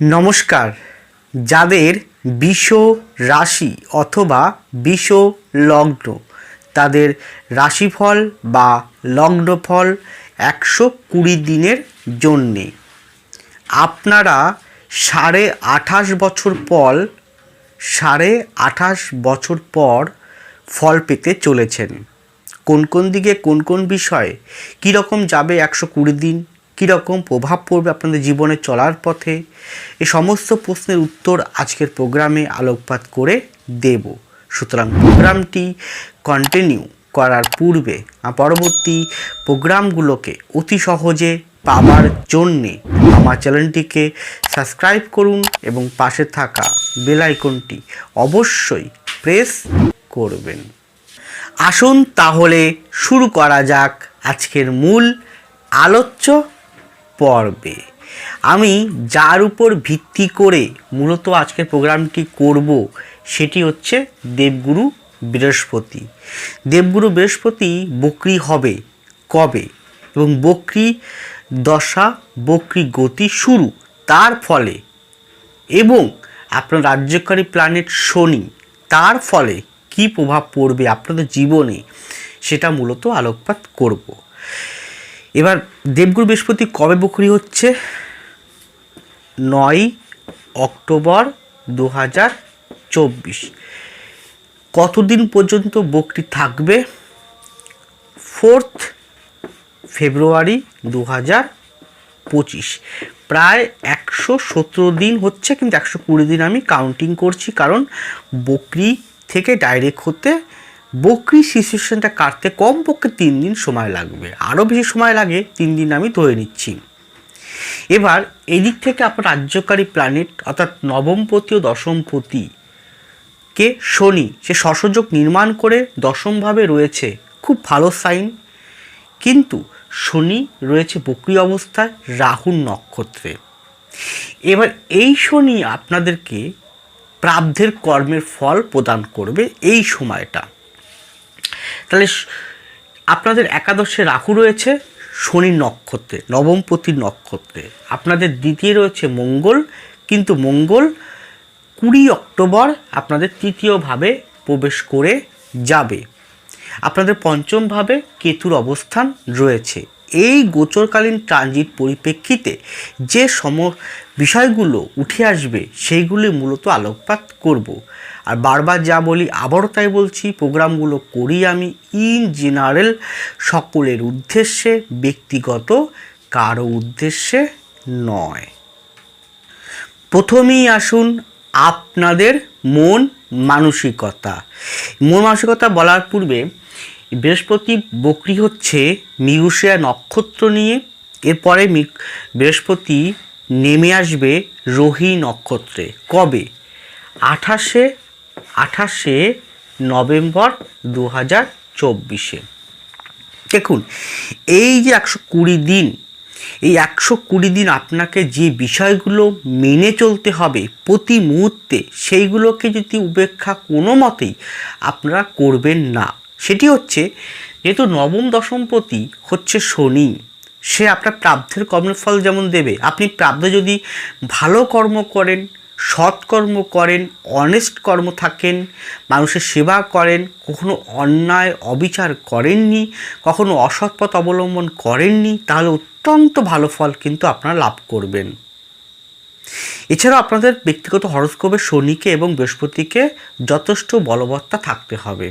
নমস্কার। যাদের বিষ রাশি অথবা বিষ লগ্ন, তাদের রাশিফল বা লগ্নফল একশো কুড়ি দিনের জন্যে। আপনারা সাড়ে আঠাশ বছর পর, সাড়ে আঠাশ বছর পর ফল পেতে চলেছেন। কোন কোন দিকে কোন কোন বিষয়ে কীরকম যাবে একশো কুড়ি দিন? কীরকম প্রভাব পড়বে আপনাদের জীবনে চলার পথে? এ সমস্ত প্রশ্নের উত্তর আজকের প্রোগ্রামে আলোকপাত করে দেব। সুতরাং প্রোগ্রামটি কন্টিনিউ করার পূর্বে পরবর্তী প্রোগ্রামগুলোকে অতি সহজে পাওয়ার জন্যে আমার চ্যানেলটিকে সাবস্ক্রাইব করুন এবং পাশে থাকা বেল আইকনটি অবশ্যই প্রেস করবেন। আসুন তাহলে শুরু করা যাক আজকের মূল আলোচ্য পর্বে। আমি যার উপর ভিত্তি করে মূলত আজকের প্রোগ্রামটি করব সেটি হচ্ছে দেবগুরু বৃহস্পতি। দেবগুরু বৃহস্পতি বকরি হবে কবে? এবং বকরি দশা, বকরি গতি শুরু তার ফলে এবং আপনার রাজ্যকারী প্ল্যানেট শনি তার ফলে কি প্রভাব পড়বে আপনাদের জীবনে সেটা মূলত আলোকপাত করব। এবার দেবগুরু বৃহস্পতি কবে বকরি হচ্ছে? নয় অক্টোবর দু হাজার চব্বিশ। কতদিন পর্যন্ত বকরি থাকবে? ফোর্থ ফেব্রুয়ারি দু হাজার পঁচিশ। প্রায় একশো সতেরো দিন হচ্ছে, কিন্তু একশো কুড়ি দিন আমি কাউন্টিং করছি, কারণ বকরি থেকে ডাইরেক্ট হতে বকরি সিচুয়েশনটা কাটতে কমপক্ষে তিন দিন সময় লাগবে। আরও বেশি সময় লাগে, তিন দিন আমি ধরে নিচ্ছি। এবার এদিক থেকে আপনার রাজ্যকারী প্ল্যানেট অর্থাৎ নবমপতি ও দশমপতি কে শনি, সে সসযোগ নির্মাণ করে দশমভাবে রয়েছে। খুব ভালো সাইন কিন্তু শনি রয়েছে বকরি অবস্থায়, রাহুর নক্ষত্রে। এবার এই শনি আপনাদেরকে প্রাব্ধের কর্মের ফল প্রদান করবে এই সময়টা। তাহলে আপনাদের একাদশে রাহু রয়েছে, শনি নক্ষত্রে নবমপতির নক্ষত্রে। আপনাদের দ্বিতীয় রয়েছে মঙ্গল, কিন্তু মঙ্গল কুড়ি অক্টোবর আপনাদের তৃতীয়ভাবে প্রবেশ করে যাবে। আপনাদের পঞ্চমভাবে কেতুর অবস্থান রয়েছে। এই গোচরকালীন ট্রানজিট পরিপ্রেক্ষিতে যে সম বিষয়গুলো উঠে আসবে, সেইগুলি মূলত আলোকপাত করব। আর বারবার যা বলি, আবারও তাই বলছি, প্রোগ্রামগুলো করি আমি ইন জেনারেল সকলের উদ্দেশ্যে, ব্যক্তিগত কারও উদ্দেশ্যে নয়। প্রথমেই আসুন আপনাদের মন মানসিকতা। মন মানসিকতা বলার পূর্বে বৃহস্পতি বকরি হচ্ছে মিউসিয়া নক্ষত্র নিয়ে। এরপরে বৃহস্পতি নেমে আসবে রোহি নক্ষত্রে। কবে? আঠাশে আঠাশে নভেম্বর দু হাজার চব্বিশে। দেখুন, এই যে একশো কুড়ি দিন, এই একশো কুড়ি দিন আপনাকে যে বিষয়গুলো মেনে চলতে হবে প্রতি মুহূর্তে, সেইগুলোকে যদি উপেক্ষা কোনো মতেই আপনারা করবেন না। সেটি হচ্ছে, যেহেতু নবম দশমপতি হচ্ছে শনি, সে আপনার প্রাব্ধের কর্মফল যেমন দেবে, আপনি প্রাব্ধ যদি ভালো কর্ম করেন সৎকর্ম করেন অনেস্ট কর্ম থাকেন, মানুষের সেবা করেন, কখনো অন্যায়, অবিচার করেননি, কখনো অসৎ পথ অবলম্বন করেননি, তাহলে অত্যন্ত ভালো ফল কিন্তু আপনারা লাভ করবেন। এছাড়াও আপনাদের ব্যক্তিগত হরস্কোপে শনিকে এবং বৃহস্পতিকে যথেষ্ট বলবত্তা থাকতে হবে।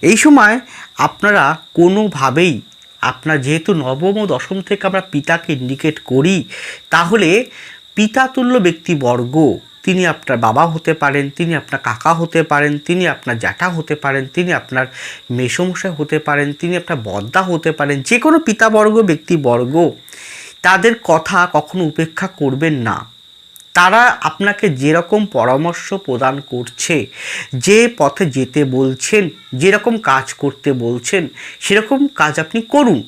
এই সময় আপনারা কোনোভাবেই আপনার যেহেতু নবম ও দশম থেকে আমরা পিতাকে ইন্ডিকেট করি, তাহলে পিতাতুল্য ব্যক্তিবর্গ, তিনি আপনার বাবা হতে পারেন, তিনি আপনার কাকা হতে পারেন, তিনি আপনার জ্যাঠা হতে পারেন, তিনি আপনার মেসমশাই হতে পারেন, তিনি আপনার বদ্দা হতে পারেন যে কোনো পিতাবর্গ, ব্যক্তিবর্গ, তাদের কথা কখনো উপেক্ষা করবেন না। তারা আপনাকে যেরকম পরামর্শ প্রদান করছে, যে পথে যেতে বলছেন, যেরকম কাজ করতে বলছেন, সেরকম কাজ আপনি করুন।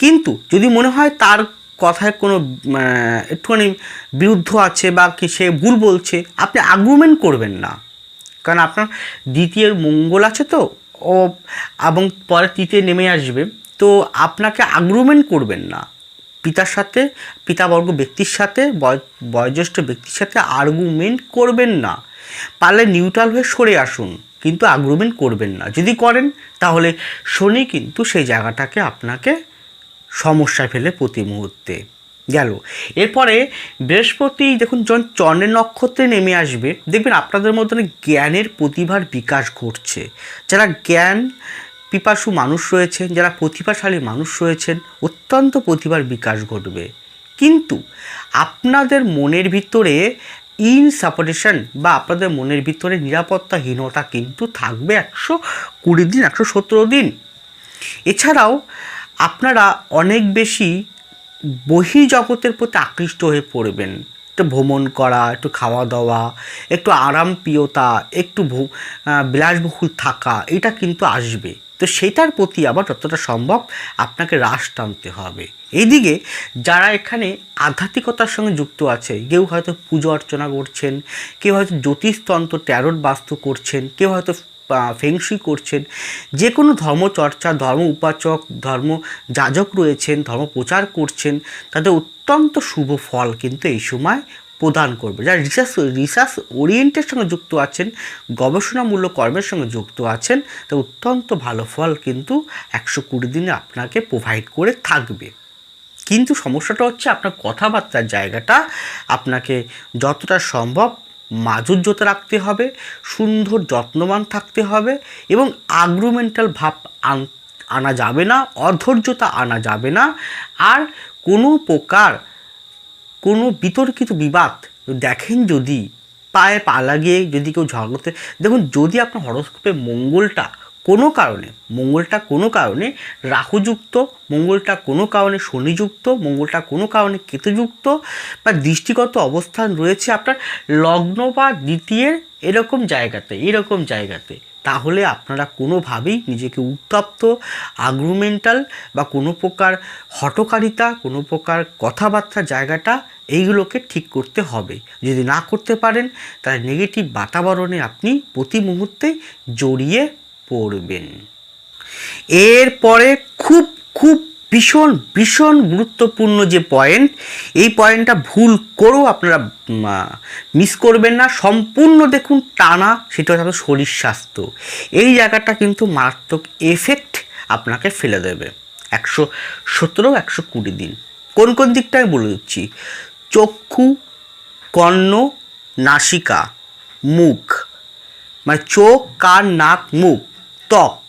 কিন্তু যদি মনে হয় তার কথায় কোনো একটুখানি বিরুদ্ধ আছে বা কি সে ভুল বলছে, আপনি আগ্রুমেন্ট করবেন না। কারণ আপনার দ্বিতীয় মঙ্গল আছে তো, ও এবং পরে তৃতীয় নেমে আসবে, তো আপনাকে আগ্রুমেন্ট করবেন না। পিতার সাথে, পিতাবর্গ ব্যক্তির সাথে, বয়, বয়োজ্যেষ্ঠ ব্যক্তির সাথে আর্গুমেন্ট করবেন না। পারলে নিউট্রাল হয়ে সরে আসুন, কিন্তু আর্গুমেন্ট করবেন না। যদি করেন, তাহলে শনি কিন্তু সেই জায়গাটাকে আপনাকে সমস্যায় ফেলে প্রতি মুহূর্তে। গেল। এরপরে বৃহস্পতি দেখুন, যখন চন্দ্রের নক্ষত্রে নেমে আসবে, দেখবেন আপনাদের মধ্যে জ্ঞানের প্রতিভার বিকাশ ঘটছে। যারা জ্ঞান পিপাসু মানুষ রয়েছেন, যারা প্রতিভাশালী মানুষ রয়েছেন, অত্যন্ত প্রতিভার বিকাশ ঘটবে। কিন্তু আপনাদের মনের ভিতরে ইনসাপোর্টেশন বা আপনাদের মনের ভিতরে নিরাপত্তাহীনতা কিন্তু থাকবে একশো কুড়ি দিন, একশো সতেরো দিন। এছাড়াও আপনারা অনেক বেশি বহির্জগতের প্রতি আকৃষ্ট হয়ে পড়বেন। একটু ভ্রমণ করা, একটু খাওয়া দাওয়া, একটু আরামপ্রিয়তা, একটু বিলাসবহুল থাকা, এটা কিন্তু আসবে। তো সেটার প্রতি আবার যতটা সম্ভব আপনাকে রাশ টানতে হবে। এইদিকে যারা এখানে আধ্যাত্মিকতার সঙ্গে যুক্ত আছে, কেউ হয়তো পুজো অর্চনা করছেন, কেউ হয়তো জ্যোতিষতন্ত্র, ট্যারোট বাস্তু করছেন, কেউ হয়তো ফেংশুই করছেন যে কোনো ধর্মচর্চা, ধর্ম উপাচক, ধর্ম যাজক রয়েছেন, ধর্ম প্রচার করছেন, তাদের অত্যন্ত শুভ ফল কিন্তু এই সময় প্রদান করবে। যারা রিসার্চ রিসার্চ ওরিয়েন্টের সঙ্গে যুক্ত আছেন, গবেষণামূলক কর্মের সঙ্গে যুক্ত আছেন, তা অত্যন্ত ভালো ফল কিন্তু একশো কুড়ি দিনে আপনাকে প্রোভাইড করে থাকবে। কিন্তু সমস্যাটা হচ্ছে আপনার কথাবার্তার জায়গাটা, আপনাকে যতটা সম্ভব মাধুর্যতা রাখতে হবে, সুন্দর যত্নবান থাকতে হবে এবং আগ্রুমেন্টাল ভাব আন- আনা যাবে না, অধৈর্যতা আনা যাবে না। আর কোনো প্রকার কোনো বিতর্কিত বিবাদ দেখেন যদি, পায়ে পা লাগিয়ে যদি কেউ ঝগড়াতে দেখুন যদি আপনার হরস্কোপে মঙ্গলটা কোনো কারণে, মঙ্গলটা কোনো কারণে রাহুযুক্ত, মঙ্গলটা কোনো কারণে শনিযুক্ত, মঙ্গলটা কোনো কারণে কেতুযুক্ত বা দৃষ্টিগত অবস্থান রয়েছে আপনার লগ্ন বা দ্বিতীয়ের এরকম জায়গাতে এরকম জায়গাতে, তাহলে আপনারা কোনোভাবেই নিজেকে উত্তপ্ত আগ্রুমেন্টাল বা কোনো প্রকার হটকারিতা কোনো প্রকার কথাবার্তা জায়গাটা এইগুলোকে ঠিক করতে হবে। যদি না করতে পারেন, তাহলে নেগেটিভ বাতাবরণে আপনি প্রতি মুহূর্তে জড়িয়ে পড়বেন। এরপরে খুব খুব ভীষণ ভীষণ গুরুত্বপূর্ণ যে পয়েন্ট এই পয়েন্টটা ভুল করেও আপনারা মিস করবেন না। সম্পূর্ণ দেখুন টানা, সেটা হচ্ছে শরীর স্বাস্থ্য। এই জায়গাটা কিন্তু মারাত্মক এফেক্ট আপনাকে ফেলে দেবে। একশো সতেরো, একশো কুড়ি দিন। কোন কোন দিকটা আমি বলে দিচ্ছি? চক্ষু, কর্ণ, নাসিকা, মুখ। মানে চোখ, কান, নাক, মুখ, ত্বক।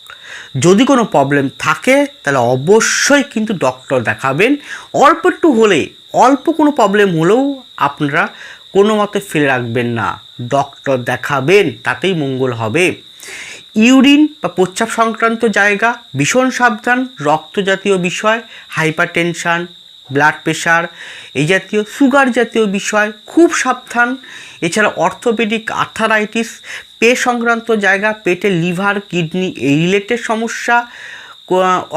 যদি কোনো প্রবলেম থাকে, তাহলে অবশ্যই কিন্তু ডক্টর দেখাবেন। অল্প একটু হলে অল্প কোনো প্রবলেম হলেও আপনারা কোনো মতে ফেলে রাখবেন না। ডক্টর দেখাবেন, তাতেই মঙ্গল হবে। ইউরিন বা প্রস্রাব সংক্রান্ত জায়গা, ভীষণ সাবধান রক্ত জাতীয় বিষয় হাইপার টেনশান ব্লাড প্রেশার এই জাতীয় সুগার জাতীয় বিষয় খুব সাবধান। এছাড়া অর্থোপেডিক আর্থারাইটিস পে সংক্রান্ত জায়গা, পেটে লিভার কিডনি এই রিলেটেড সমস্যা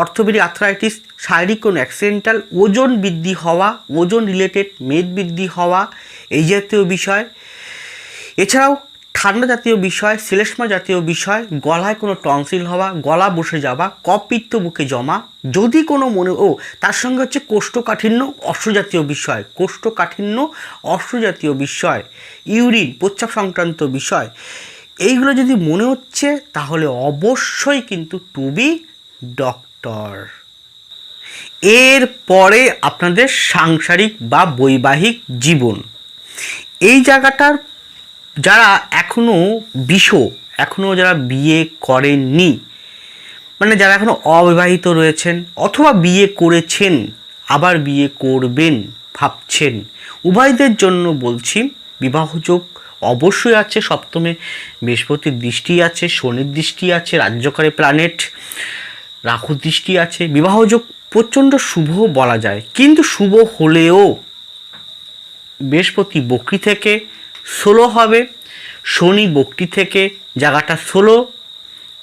অর্থোপেডিক আর্থারাইটিস শারীরিক কোনো অ্যাক্সিডেন্টাল ওজন বৃদ্ধি হওয়া, ওজন রিলেটেড মেদ বৃদ্ধি হওয়া, এই জাতীয় বিষয়। এছাড়াও ঠান্ডা জাতীয় বিষয়, শ্লেষ্মা জাতীয় বিষয়, গলায় কোনো টনসিল হওয়া, গলা বসে যাওয়া কপিত্ত বুকে জমা, যদি কোনো মনে, ও, তার সঙ্গে হচ্ছে কোষ্ঠকাঠিন্য, অশ্বজাতীয় বিষয়, কোষ্ঠকাঠিন্য, অশ্বজাতীয় বিষয়, ইউরিন, প্রস্রাব সংক্রান্ত বিষয়, এইগুলো যদি মনে হচ্ছে, তাহলে অবশ্যই কিন্তু টু বি ডক্টর এর পরে আপনাদের সাংসারিক বা বৈবাহিক জীবন। এই জায়গাটার যারা এখনও বিষ এখনও যারা বিয়ে করেননি মানে যারা এখনও অবিবাহিত রয়েছেন অথবা বিয়ে করেছেন, আবার বিয়ে করবেন, ভাবছেন, উভয়দের জন্য বলছি বিবাহযোগ অবশ্যই আছে, সপ্তমে বৃহস্পতির দৃষ্টি আছে, শনির দৃষ্টি আছে, রাজ্যকারী প্ল্যানেট, রাহুর দৃষ্টি আছে বিবাহযোগ প্রচণ্ড শুভ বলা যায়। কিন্তু শুভ হলেও বৃহস্পতি বকরি থেকে ষোলো হবে। শনি বকরি থেকে জায়গাটা ষোলো।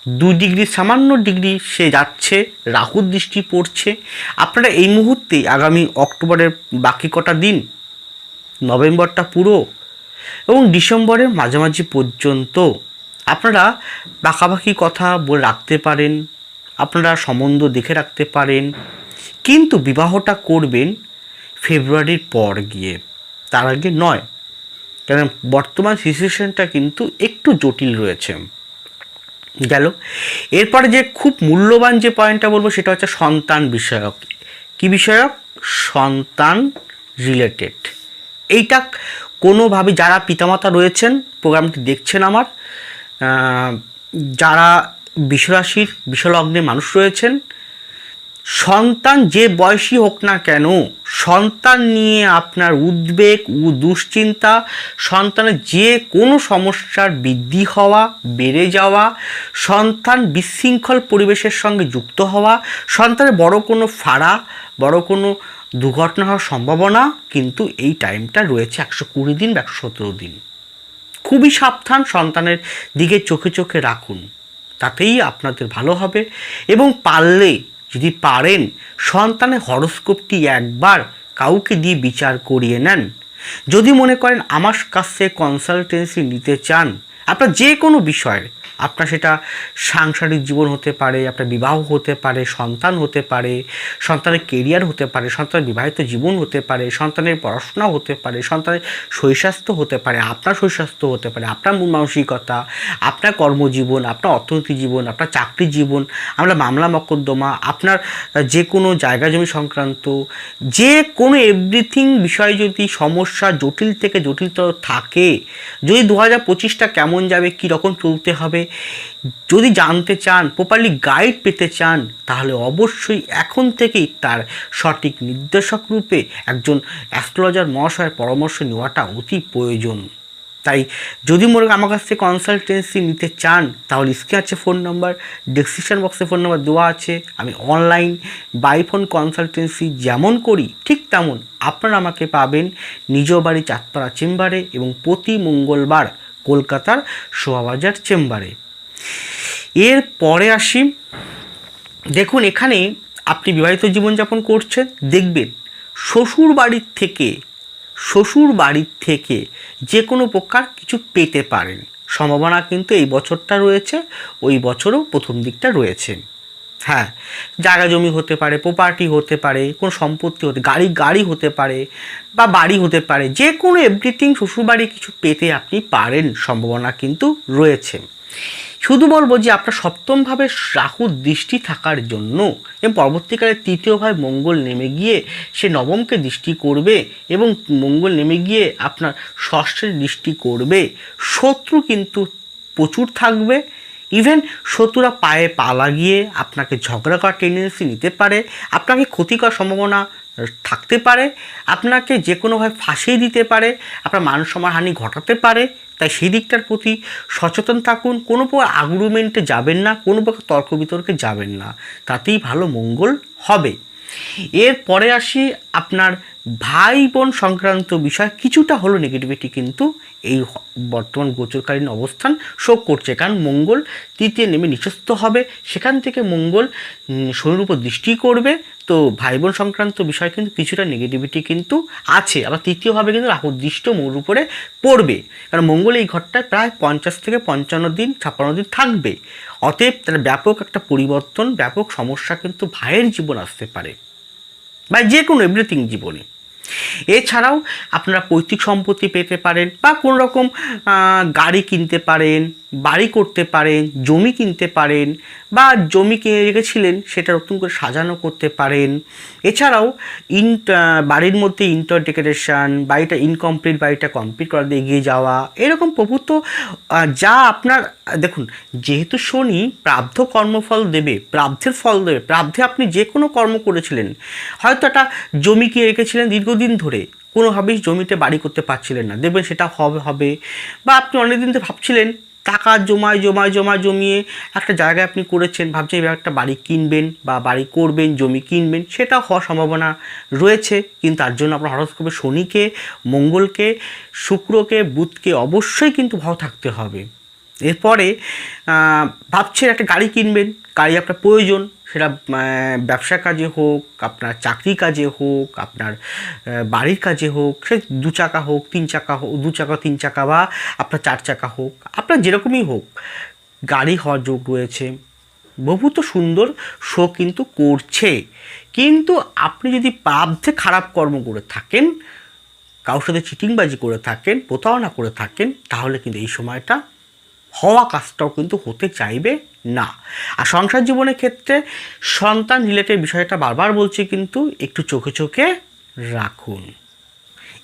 দুই ডিগ্রি, সামান্য ডিগ্রি সে যাচ্ছে, রাহুর দৃষ্টি পড়ছে। আপনারা এই মুহূর্তে আগামী অক্টোবরের বাকি কটা দিন, নভেম্বরটা পুরো এবং ডিসেম্বরের মাঝামাঝি পর্যন্ত আপনারা পাকাপাকি কথা বলে রাখতে পারেন, আপনারা সম্বন্ধ দেখে রাখতে পারেন। কিন্তু বিবাহটা করবেন ফেব্রুয়ারির পর গিয়ে, তার আগে নয় কারণ বর্তমান সিচুয়েশনটা কিন্তু একটু জটিল রয়েছে। গেল। এরপরে যে খুব মূল্যবান যে পয়েন্টটা বলব সেটা হচ্ছে সন্তান বিষয়ক। কি বিষয়ক? সন্তান রিলেটেড এইটা কোনোভাবে যারা পিতামাতা রয়েছেন, প্রোগ্রামটি দেখছেন আমার যারা বিশ্বরাশির বিশ্বলগ্নে মানুষ রয়েছেন সন্তান যে বয়সী হোক না কেন, সন্তান নিয়ে আপনার উদ্বেগ ও দুশ্চিন্তা, সন্তানের যে কোনো সমস্যার বৃদ্ধি হওয়া, বেড়ে যাওয়া, সন্তান বিশৃঙ্খল পরিবেশের সঙ্গে যুক্ত হওয়া, সন্তানের বড় কোনো ফাড়া, বড় কোনো দুর্ঘটনা হওয়ার সম্ভাবনা কিন্তু এই টাইমটা রয়েছে একশো কুড়ি দিন বা একশো সতেরো দিন। খুবই সাবধান সন্তানের দিকে চোখে চোখে রাখুন, তাতেই আপনাদের ভালো হবে এবং পারলে যদি পারেন, সন্তানের হরস্কোপটি একবার কাউকে দিয়ে বিচার করিয়ে নেন। যদি মনে করেন আমার কাছে কনসালটেন্সি নিতে চান, আপনার যে কোনো বিষয়ের আপনার সেটা সাংসারিক জীবন হতে পারে, আপনার বিবাহ হতে পারে, সন্তান হতে পারে, সন্তানের কেরিয়ার হতে পারে, সন্তানের বিবাহিত জীবন হতে পারে, সন্তানের পড়াশোনা হতে পারে, সন্তানের শৈশাস্ত্র হতে পারে, আপনার শৈশাস্ত্র হতে পারে, আপনার মন মানসিকতা, আপনার কর্মজীবন, আপনার অর্থনৈতিক জীবন, আপনার চাকরি জীবন, আমরা মামলা মকদ্দমা, আপনার যে কোনো জায়গা জমি সংক্রান্ত, যে কোনো এভরিথিং বিষয়ে যদি সমস্যা জটিল থেকে জটিলতর থাকে, যদি দু হাজার পঁচিশটা কেমন যাবে কী রকম চলতে হবে যদি জানতে চান প্রপারলি গাইড পেতে চান, তাহলে অবশ্যই এখন থেকেই তার সঠিক নির্দেশক রূপে একজন অ্যাস্ট্রোলজার মহাশয়ের পরামর্শ নেওয়াটা অতি প্রয়োজন। তাই যদি মনে আমার কাছ থেকে কনসালটেন্সি নিতে চান, তাহলে স্ক্রিনে আছে ফোন নাম্বার ডিসক্রিপশন বক্সে ফোন নাম্বার দেওয়া আছে। আমি অনলাইন বাই ফোন কনসালটেন্সি যেমন করি, ঠিক তেমন আপনারা আমাকে পাবেন। নিজ বাড়ি চাঁদপাড়া চেম্বারে এবং প্রতি মঙ্গলবার কলকাতার শোয়াবাজার চেম্বারে। এর পরে আসি। দেখুন, এখানে আপনি বিবাহিত জীবনযাপন করছেন, দেখবেন শ্বশুর বাড়ির থেকে শ্বশুর বাড়ির থেকে যে কোনো প্রকার কিছু পেতে পারেন। সম্ভাবনা কিন্তু এই বছরটা রয়েছে, ওই বছরও প্রথম দিকটা রয়েছে। হ্যাঁ জায়গা জমি হতে পারে প্রপার্টি হতে পারে, কোনো সম্পত্তি হতে, গাড়ি গাড়ি হতে পারে বা বাড়ি হতে পারে, যে কোনো এভরিথিং শ্বশুরবাড়ি কিছু পেতে আপনি পারেন, সম্ভাবনা কিন্তু রয়েছে। শুধু বলব যে আপনার সপ্তমভাবে রাহুর দৃষ্টি থাকার জন্য এবং পরবর্তীকালে তৃতীয়ভাবে মঙ্গল নেমে গিয়ে সে নবমকে দৃষ্টি করবে এবং মঙ্গল নেমে গিয়ে আপনার ষষ্ঠের দৃষ্টি করবে, শত্রু কিন্তু প্রচুর থাকবে ইভেন শত্রুরা পায়ে পা লাগিয়ে আপনাকে ঝগড়া করার টেন্ডেন্সি নিতে পারে, আপনাকে ক্ষতি করার সম্ভাবনা থাকতে পারে, আপনাকে যে কোনোভাবে ফাঁসিয়ে দিতে পারে, আপনার মান সম্মানহানি ঘটাতে পারে, তাই সেই দিকটার প্রতি সচেতন থাকুন, কোনো প্রকার আগ্রুমেন্টে যাবেন না, কোনো প্রকার তর্ক বিতর্কে যাবেন না, তাতেই ভালো মঙ্গল হবে। এরপরে আসি আপনার ভাই বোন সংক্রান্ত বিষয় কিছুটা হলো নেগেটিভিটি কিন্তু এই বর্তমান গোচরকালীন অবস্থান শোক করছে। কারণ মঙ্গল তৃতীয় নেমে নিচস্থ হবে। সেখান থেকে মঙ্গল শনির উপর দৃষ্টি করবে। তো ভাই বোন সংক্রান্ত বিষয় কিন্তু কিছুটা নেগেটিভিটি কিন্তু আছে। আবার তৃতীয়ভাবে কিন্তু রাহুর দৃষ্ট মৌর উপরে পড়বে। কারণ মঙ্গল এই ঘরটায় প্রায় পঞ্চাশ থেকে পঞ্চান্ন দিন, ছাপ্পান্ন দিন থাকবে। অতএব তার ব্যাপক একটা পরিবর্তন, ব্যাপক সমস্যা কিন্তু ভাইয়ের জীবন আসতে পারে। বা যে কোনো এভরিথিং জীবনে। এছাড়াও আপনারা পৈতৃক সম্পত্তি পেতে পারেন বা কোনো রকম গাড়ি কিনতে পারেন বাড়ি করতে পারেন, জমি কিনতে পারেন বা জমি কিনে রেখেছিলেন সেটা নতুন করে সাজানো করতে পারেন। এছাড়াও ইন বাড়ির মধ্যে ইন্টার ডেকোরেশন বাড়িটা ইনকমপ্লিট বাড়িটা কমপ্লিট করাতে এগিয়ে যাওয়া, এরকম প্রভূত যা আপনার, দেখুন, যেহেতু শনি প্রাব্ধ কর্মফল দেবে প্রাব্ধের ফল দেবে প্রাব্ধে আপনি যে কোনো কর্ম করেছিলেন, হয়তো একটা জমি কিনে রেখেছিলেন দীর্ঘদিন ধরে, কোনোভাবেই জমিতে বাড়ি করতে পারছিলেন না, দেখবেন সেটা হবে হবে, বা আপনি অনেকদিন ধরে ভাবছিলেন টাকা জমায় জমায় জমায় জমিয়ে একটা জায়গায় আপনি করেছেন, ভাবছেন এবার একটা বাড়ি কিনবেন বা বাড়ি করবেন, জমি কিনবেন, সেটা হওয়ার সম্ভাবনা রয়েছে। কিন্তু তার জন্য আপনার হঠাৎ করবে শনিকে, মঙ্গলকে, শুক্রকে, বুধকে অবশ্যই কিন্তু ভালো থাকতে হবে। এরপরে ভাবছেন একটা গাড়ি কিনবেন, গাড়ি আপনার প্রয়োজন, সেটা ব্যবসা কাজে হোক, আপনার চাকরি কাজে হোক, আপনার বাড়ির কাজে হোক, সে দু চাকা হোক, তিন চাকা হোক, দু চাকা, তিন চাকা বা আপনার চার চাকা হোক, আপনার যেরকমই হোক, গাড়ি হওয়ার যোগ রয়েছে। বহু তো সুন্দর শো কিন্তু করছে। কিন্তু আপনি যদি পাবধে খারাপ কর্ম করে থাকেন, কারোর সাথে চিটিংবাজি করে থাকেন, প্রতারণা করে থাকেন, তাহলে কিন্তু এই সময়টা হওয়া কাজটাও কিন্তু হতে চাইবে না। আর সংসার জীবনের ক্ষেত্রে সন্তান রিলেটেড বিষয়টা বারবার বলছি কিন্তু একটু চোখে চোখে রাখুন।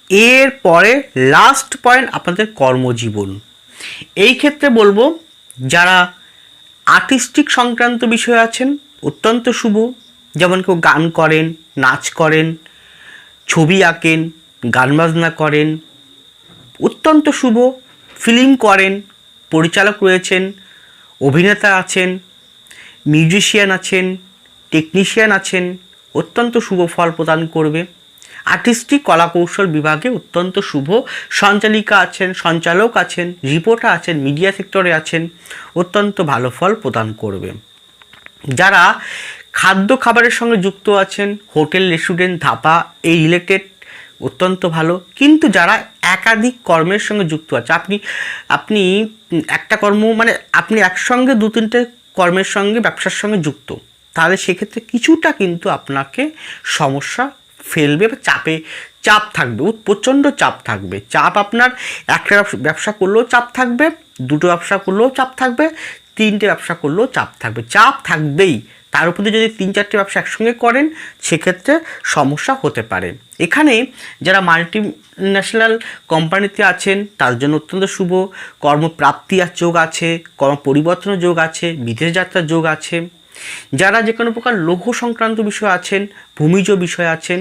এরপরে লাস্ট পয়েন্ট আপনাদের কর্মজীবন। এই ক্ষেত্রে বলব, যারা আর্টিস্টিক সংক্রান্ত বিষয় আছেন, অত্যন্ত শুভ। যেমন কেউ গান করেন, নাচ করেন, ছবি আঁকেন, গান বাজনা করেন, অত্যন্ত শুভ। ফিল্ম করেন পরিচালক রয়েছেন, অভিনেতা আছেন, মিউজিশিয়ান আছেন, টেকনিশিয়ান আছেন, অত্যন্ত শুভ ফল প্রদান করবে। আর্টিস্টিক কলা কৌশল বিভাগে অত্যন্ত শুভ সঞ্চালিকা আছেন, সঞ্চালক আছেন, রিপোর্টার আছেন, মিডিয়া সেক্টরে আছেন, অত্যন্ত ভালো ফল প্রদান করবে। যারা খাদ্য খাবারের সঙ্গে যুক্ত আছেন, হোটেল, রেস্টুরেন্ট ধাপা এই রিলেটেড অত্যন্ত ভালো। কিন্তু যারা একাধিক কর্মের সঙ্গে যুক্ত আছে, আপনি আপনি একটা কর্ম মানে আপনি একসঙ্গে দু তিনটে কর্মের সঙ্গে, ব্যবসার সঙ্গে যুক্ত, তাহলে সেক্ষেত্রে কিছুটা কিন্তু আপনাকে সমস্যা ফেলবে বা চাপে, চাপ থাকবে প্রচণ্ড চাপ থাকবে। চাপ আপনার একটা ব্যবসা করলেও চাপ থাকবে, দুটো ব্যবসা করলেও চাপ থাকবে, তিনটে ব্যবসা করলেও চাপ থাকবে। চাপ থাকবেই। তার উপরে যদি তিন চারটে ব্যবসা একসঙ্গে করেন, সেক্ষেত্রে সমস্যা হতে পারে। এখানে যারা মাল্টি ন্যাশনাল কোম্পানিতে আছেন, তার জন্য অত্যন্ত শুভ। কর্মপ্রাপ্তি আর যোগ আছে কর্ম পরিবর্তনের যোগ আছে, বিদেশ যাত্রার যোগ আছে। যারা যে কোনো প্রকার লৌহ সংক্রান্ত বিষয় আছেন ভূমিজ বিষয় আছেন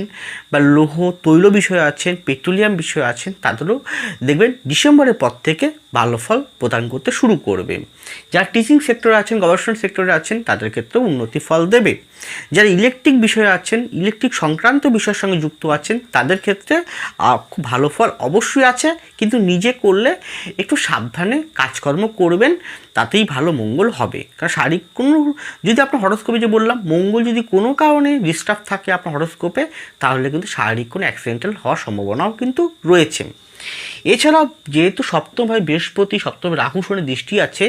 বা লৌহ তৈল বিষয় আছেন, পেট্রোলিয়াম বিষয় আছেন, তাদেরও দেখবেন ডিসেম্বরের পর থেকে ভালো ফল প্রদান করতে শুরু করবে। যারা টিচিং সেক্টরে আছেন, গবেষণা সেক্টরে আছেন, তাদের ক্ষেত্রেও উন্নতি ফল দেবে। যারা ইলেকট্রিক বিষয়ে আছেন ইলেকট্রিক সংক্রান্ত বিষয়ের সঙ্গে যুক্ত আছেন, তাদের ক্ষেত্রে খুব ভালো ফল অবশ্যই আছে, কিন্তু নিজে করলে একটু সাবধানে কাজকর্ম করবেন, তাতেই ভালো মঙ্গল হবে। কারণ শারীরিক কোনো, যদি আপনার হরস্কোপে যে বললাম, মঙ্গল যদি কোনো কারণে ডিস্টার্ব থাকে আপনার হরস্কোপে, তাহলে কিন্তু শারীরিক কোনো অ্যাক্সিডেন্টাল হওয়ার সম্ভাবনাও কিন্তু রয়েছে। এছাড়াও যেহেতু সপ্তমভাবে বৃহস্পতি, সপ্তম রাহু শনির দৃষ্টি আছে,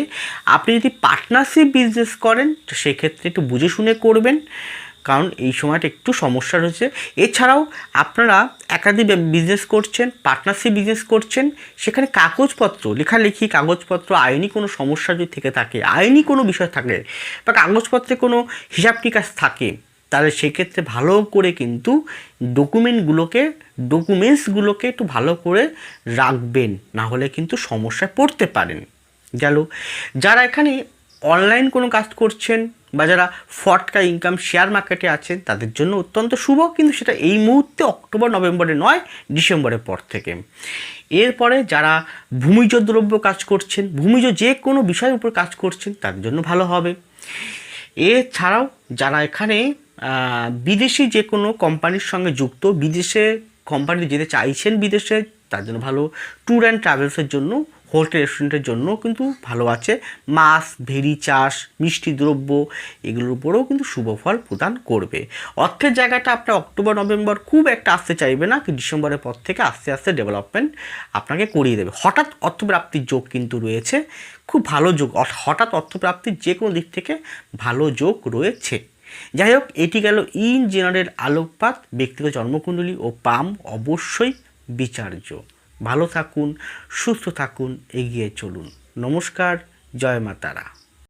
আপনি যদি পার্টনারশিপ বিজনেস করেন, তো সেক্ষেত্রে একটু বুঝে শুনে করবেন, কারণ এই সময়টা একটু সমস্যা রয়েছে। এছাড়াও আপনারা একাধিক বিজনেস করছেন পার্টনারশিপ বিজনেস করছেন, সেখানে কাগজপত্র, লেখালেখি, কাগজপত্র, আইনি কোনো সমস্যা যদি থেকে থাকে, আইনি কোনো বিষয় থাকে, বা কাগজপত্রে কোনো হিসাব নিকাশ থাকে তাহলে সেক্ষেত্রে ভালো করে কিন্তু ডকুমেন্টগুলোকে, ডকুমেন্টসগুলোকে একটু ভালো করে রাখবেন না হলে কিন্তু সমস্যায় পড়তে পারেন। গেল। যারা এখানে অনলাইন কোনো কাজ করছেন বা যারা ফটকা ইনকাম শেয়ার মার্কেটে আছেন, তাদের জন্য অত্যন্ত শুভ, কিন্তু সেটা এই মুহূর্তে অক্টোবর, নভেম্বরে নয়, ডিসেম্বরের পর থেকে। এরপরে যারা ভূমিজ দ্রব্য কাজ করছেন, ভূমিজ যে কোনো বিষয়ের উপর কাজ করছেন, তাদের জন্য ভালো হবে। এছাড়াও যারা এখানে বিদেশি যে কোনো কোম্পানির সঙ্গে যুক্ত, বিদেশে কোম্পানিতে যেতে চাইছেন বিদেশে, তার জন্য ভালো ট্যুর অ্যান্ড ট্রাভেলসের জন্য হোটেল রেস্টুরেন্টের জন্য কিন্তু ভালো আছে। মাছ ভেরি চাষ, মিষ্টি দ্রব্য, এগুলোর উপরেও কিন্তু শুভ ফল প্রদান করবে। অর্থের জায়গাটা আপনার অক্টোবর, নভেম্বর খুব একটা আসতে চাইবে না ডিসেম্বরের পর থেকে আস্তে আস্তে ডেভেলপমেন্ট আপনাকে করিয়ে দেবে। হঠাৎ অর্থপ্রাপ্তির যোগ কিন্তু রয়েছে, খুব ভালো যোগ। হঠাৎ অর্থপ্রাপ্তির যে কোনো দিক থেকে ভালো যোগ রয়েছে। যাই হোক, এটি গেল ইন জেনারেল আলোকপাত, ব্যক্তিগত জন্মকুণ্ডলী ও পাম অবশ্যই বিচার্য। ভালো থাকুন, সুস্থ থাকুন, এগিয়ে চলুন। নমস্কার, জয় মা তারা